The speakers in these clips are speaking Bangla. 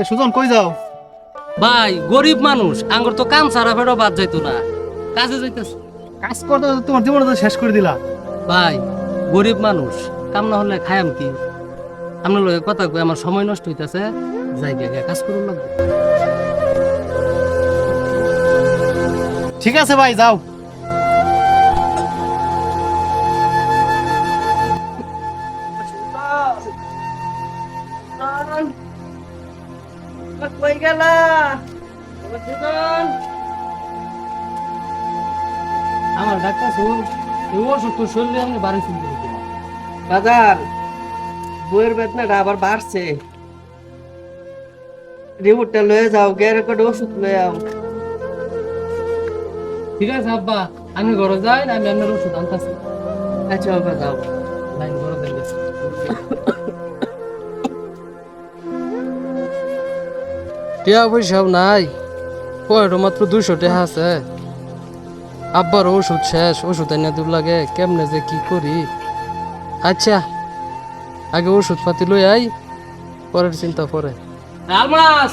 এ সুজন কই যাও? ভাই গরিব মানুষ আঙ্গুর তো কাম সারা ফেরো বাদ যাইতো না। কাজে যাইতেছে। কাজ করতে তোমার জীবনটা তো শেষ করে দিলা। ভাই গরিব মানুষ কাম না হলে খায়াম কি? আপনার লগে কথা কই আমার সময় নষ্ট হইতাছে। যাই গিয়ে কাজ করুন লাগবে। ঠিক আছে ভাই যাও। আমার ডাক্তার ওষুধ তো শরীরে আমি বাড়ি শুনতে বাজার বইয়ের বেতনাটা আবার বাড়ছে। রিপোর্টটা লয়ে যাও গেরে করে ওষুধ লয়ে যাও ঠিক আছে আব্বা আমি ঘরে যাই না আমি আপনার ওষুধ আনতেছি। আচ্ছা বাবা যাও। লাইন ঘরে যাই। টিয়া পয়সাও নাই। পয়সা মাত্র দুশো টাকা আছে। আব্বার ওষুধ শেষ, ওষুধ এনে দূর লাগে, কেমনে যে কি করি? আচ্ছা আগে ওষুধ পাতি লই আই, পরের চিন্তা পরে। আলমাস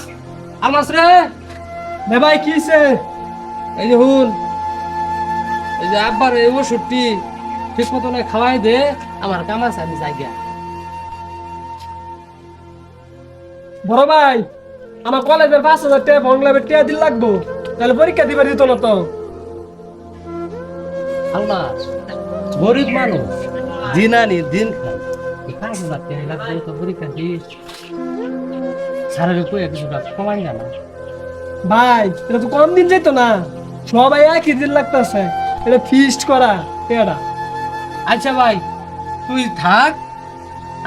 আলমাস রে! নে ভাই কিছে এই যে হুন, এই যে আব্বার এই ওষুধটি ঠিক মতো খাওয়াই দে, আমার কাম আছে, আমি যাই বড় ভাই আমার কলেজের পাঁচ হাজার টাকা বাংলা টিয়া দিল লাগবো। তাহলে পরীক্ষা দিবার দিত না তো। গরিব মানুষ দিন আনি দিন পাঁচ হাজার টাকা লাগবে তো পরীক্ষা দিস সারের কই কিছু কমাই না। ভাই এটা তো কম দিন যেত না। সবাই একই দিন লাগতেছে। এটা ফিস্ট করা টিয়াটা। আচ্ছা ভাই তুই থাক।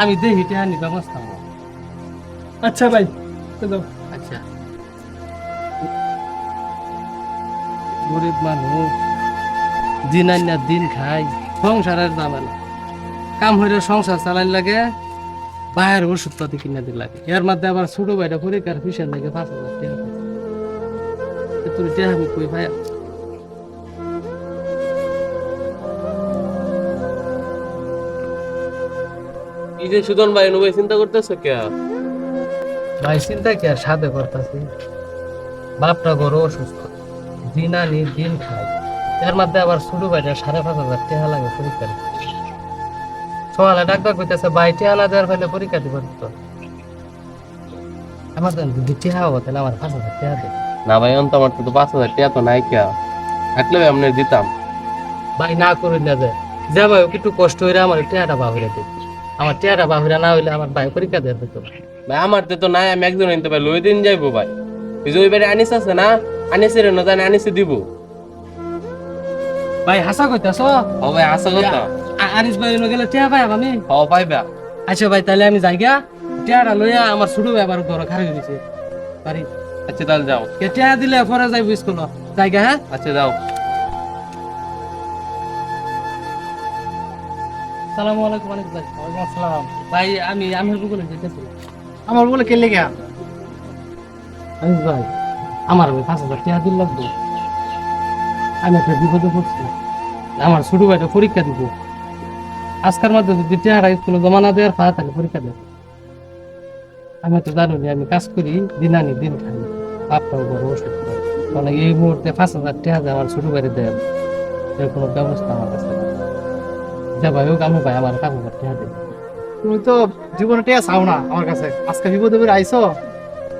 আমি দেখি টেহানি ব্যবস্থা আচ্ছা ভাই তো গরিব মানুষ দিন আনিয়া দিন খাই সংসারের দামে কাম হইলে সংসার চালাই লাগে বাইরের ওষুধ পাতি কিনে দিন লাগে। এর মধ্যে আবার ছোট ভাইটা পরীক্ষার ফিসের লাগে পাঁচ হাজার টাকা পাইছে। তো তুই টেহা আমি কই ভাই যে সুদন ভাই নবাই চিন্তা করতেছো কে? ভাই চিন্তা কি সাথে করতেছি? বাপটা বড় অসুস্থ। দিন আনি দিন খাই এর মধ্যে আবার ছোট ভাইটা সাড়ে পাঁচ হাজার টাকা লাগে পরীক্ষা দিতে। সকালে ডাক্তার কইতেছে ভাই টেহা না দেওয়ার ফেলে পরীক্ষা দিব তো। আমার যদি টেহা হব তাহলে আমার পাঁচ হাজার টাকা দে। না ভাই অন্ত আমার তো পাঁচ হাজার টাকা তো নাই কে? থাকলে ভাই আপনার দিতাম। ভাই না করি না যে। যে ভাই একটু কষ্ট হইলে আমার টেহাটা বাহুরে দে। আমার টেহাটা বাহুরে না হইলে আমার ভাই পরীক্ষা দেওয়ার দিত। ভাই আমার তে তো নাই আমি একজন পারি লই দিন যাইবো ভাই। তুই যে বাড়ি আনিস আছে না? আনিসে রে না জানি আনিসে দিব। ভাই হাসা কইতাছ? ও ভাই আসা কথা আনিস ভাই গেলে টেহা পাই আমি। ও পাইবা। আচ্ছা ভাই তাহলে আমি যাই গা টিয়াটা লইয়া আমার ছোট ব্যাপার ঘর খারাপ হয়েছে পারি? আচ্ছা তাহলে যাও। কে টিয়া দিলে পরে যাইব স্কুল। যাই গা হ্যাঁ? আচ্ছা যাও। সালামু আলাইকুম আনিস ভাই। ওয়ালাইকুম আসসালাম। ভাই আমি আমি বলে যেতেছি আমার বলে কে লেগে আনিস ভাই, আমার ওই পাঁচ হাজার টিয়া দিল লাগবে। আমি একটা বিপদে পড়ছি। আমার ছোট ভাইটা পরীক্ষা দিব। আজকের মধ্যে যদি টিয়াটা স্কুলে জমা না দেওয়ার পাওয়া থাকে পরীক্ষা দেব। আমি তো জানি আমি কাজ করি, দিন আনি, দিন খাই। বাপটাও বড় ওষুধ। মানে এই মুহূর্তে পাঁচ হাজার টাকা আমার ছোট ভাইরে দেয় এর কোনো ব্যবস্থা আমার কাছে যা ভাই হোক, আমি ভাই আমার পাঁচ হাজার টাকা দেবে। তুমি তো জীবনে টেয়া চাও না আমার কাছে। আজকে বিপদে আইছো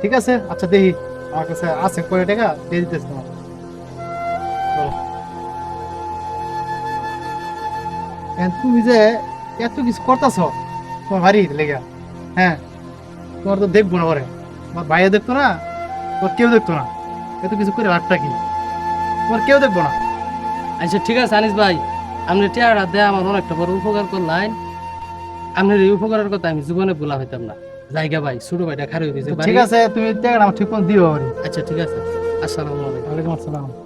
ঠিক আছে? আচ্ছা দেখি। আমার কাছে আছে কয় টাকা, দিয়ে দিতেছি তোমার এখন তুমি যে এত কিছু করতেছ, তোমার বাড়ি লেগে। হ্যাঁ তোমার তো দেখব না পরে। তোমার ভাইয়া দেখতো না, তোমার কেউ দেখতো না। এত কিছু করে লাভটা কি? তোমার কেউ দেখব না। আচ্ছা ঠিক আছে, আনিস ভাই। আপনি টিয়াটা দেয় আমার অনেকটা বড় উপকার করলেন। আপনার এই উপকারের কথা আমি জীবনে বলা হইতাম না। জায়গা ভাই ছোট ভাইটা খারাপ হয়ে গেছে। ঠিক আছে তুমি আমার ঠিক মতো দিও। আচ্ছা ঠিক আছে। আসসালামু আলাইকুম। ওয়ালাইকুম আসসালাম।